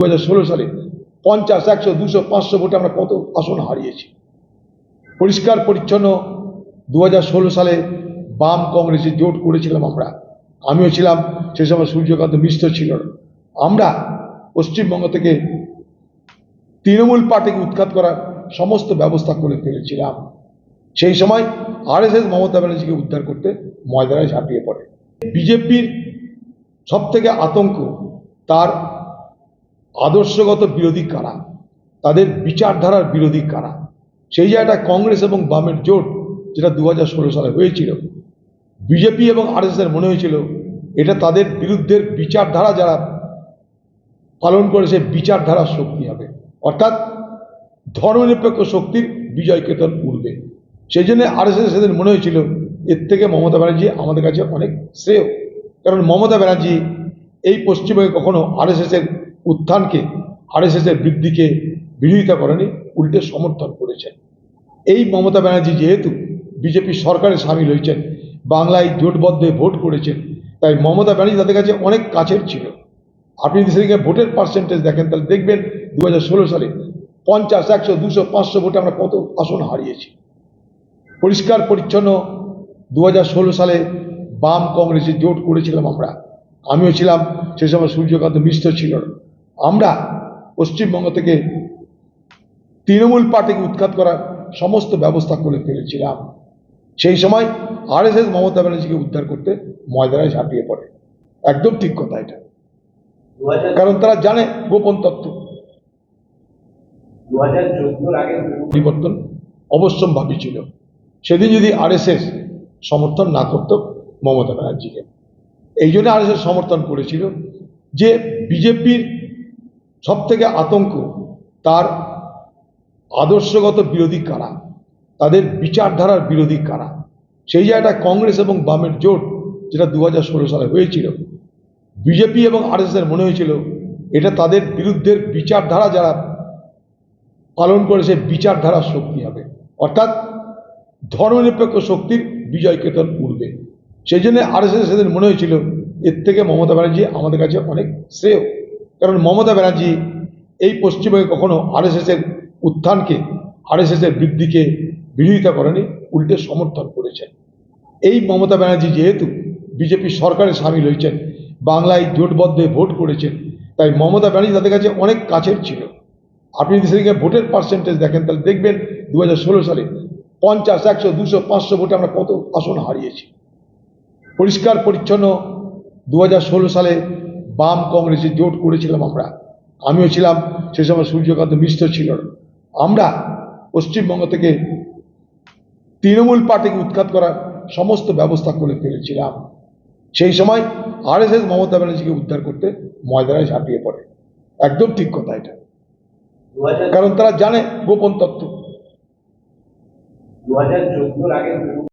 দু ষোলো সালে পঞ্চাশ, একশো, দুশো, পাঁচশো ভোটে আমরা কত আসন হারিয়েছি। পরিষ্কার, পরিচ্ছন্ন দু সালে বাম কংগ্রেসের জোট করেছিলাম আমরা। আমিও ছিলাম সেই সময় সূর্যকান্ত মিশ্র ছিল। আমরা পশ্চিমবঙ্গ থেকে তৃণমূল পার্টিকে উৎখাত করার সমস্ত ব্যবস্থা করে ফেলেছিলাম। সেই সময় আরএসএস মমতা ব্যানার্জিকে উদ্ধার করতে ময়দানে ঝাঁপিয়ে পড়ে। বিজেপির সব থেকে আতঙ্ক তার আদর্শগত বিরোধী কারা? তাদের বিচারধারার বিরোধী কারা? সেই জায়গাটা কংগ্রেস এবং বামের জোট, যেটা দু সালে হয়েছিল। বিজেপি এবং আরএসএসের মনে হয়েছিল, এটা তাদের বিরুদ্ধের বিচারধারা যারা পালন করে সে বিচারধারার শক্তি হবে। অর্থাৎ ধর্মনিরপেক্ষ শক্তির বিজয় কেতন উঠবে। সেই জন্য আরএসএস সেদিন মনে হয়েছিল, এর থেকে মমতা ব্যানার্জি আমাদের কাছে অনেক শ্রেয়। কারণ মমতা ব্যানার্জি এই পশ্চিমবঙ্গে কখনো আরএসএসের উত্থানকে আরএসএসের বৃদ্ধিকে বিরোধিতা করেনি, উল্টে সমর্থন করেছেন। এই মমতা ব্যানার্জি যেহেতু বিজেপি সরকারে সামিল হয়েছেন, বাংলায় জোটবদ্ধ ভোট করেছেন, তাই মমতা ব্যানার্জি তাদের কাছে অনেক কাছের ছিল। আপনি যদি সেদিকে ভোটের পার্সেন্টেজ দেখেন, তাহলে দেখবেন দু হাজার ষোলো সালে পঞ্চাশ, একশো, দুশো, পাঁচশো ভোটে আমরা কত আসন হারিয়েছি। পরিষ্কার, পরিচ্ছন্ন দু হাজার ষোলো সালে বাম কংগ্রেসে জোট করেছিলাম আমরা। আমিও ছিলাম সেই সময় সূর্যকান্ত মিশ্র ছিল আমরা পশ্চিমবঙ্গ থেকে তৃণমূল পার্টিকে উৎখাত করার সমস্ত ব্যবস্থা করে ফেলেছিলাম। সেই সময় আরএসএস মমতা ব্যানার্জিকে উদ্ধার করতে ময়দানে ঝাঁপিয়ে পড়ে। একদম ঠিক কথা এটা। কারণ তারা জানে গোপন চোদ্দোর পরিবর্তন অবশ্যম্ভাবী ছিল। সেদিন যদি আরএসএস সমর্থন না করত মমতা ব্যানার্জিকে। এই জন্য আরএসএস সমর্থন করেছিল যে বিজেপির সব থেকে আতঙ্ক তার আদর্শগত বিরোধী কারা? তাদের বিচারধারার বিরোধী কারা? সেই জায়গাটা কংগ্রেস এবং বামের জোট, যেটা দু হাজার ষোলো সালে হয়েছিল, বিজেপি এবং আরএসএসের মনে হয়েছিল, এটা তাদের বিরুদ্ধের বিচারধারা যারা পালন করে সে বিচারধারার শক্তি হবে। অর্থাৎ ধর্মনিরপেক্ষ শক্তির বিজয় কেতন উঠবে সেই জন্য আরএসএস সেদিন মনে হয়েছিল, এর থেকে মমতা ব্যানার্জি আমাদের কাছে অনেক শ্রেয়। কারণ মমতা ব্যানার্জি এই পশ্চিমবঙ্গে কখনো আরএসএসের উত্থানকে আরএসএসের বৃদ্ধিকে বিরোধিতা করেনি, উল্টে সমর্থন করেছেন। এই মমতা ব্যানার্জি যেহেতু বিজেপি সরকারে সামিল হয়েছেন, বাংলায় জোটবদ্ধ ভোট করেছেন, তাই মমতা ব্যানার্জি তাদের কাছে অনেক কাছের ছিল। আপনি যদি সেদিকে ভোটের পার্সেন্টেজ দেখেন, তাহলে দেখবেন দু হাজার ষোলো সালে পঞ্চাশ, একশো, দুশো, পাঁচশো ভোটে আমরা কত আসন হারিয়েছি। পরিষ্কার, পরিচ্ছন্ন দু হাজার ষোলো সালে বাম কংগ্রেসের জোট করেছিলাম আমরা। আমিও ছিলাম সেই সময় সূর্যকান্ত মিশ্র ছিল। আমরা পশ্চিমবঙ্গ থেকে তৃণমূল পার্টিকে উৎখাত করার সমস্ত ব্যবস্থা করে ফেলেছিলাম। সেই সময় আরএসএস মমতা ব্যানার্জিকে উদ্ধার করতে ময়দানে ঝাঁপিয়ে পড়ে। একদম ঠিক কথা এটা। কারণ তারা জানে গোপন তত্ত্ব।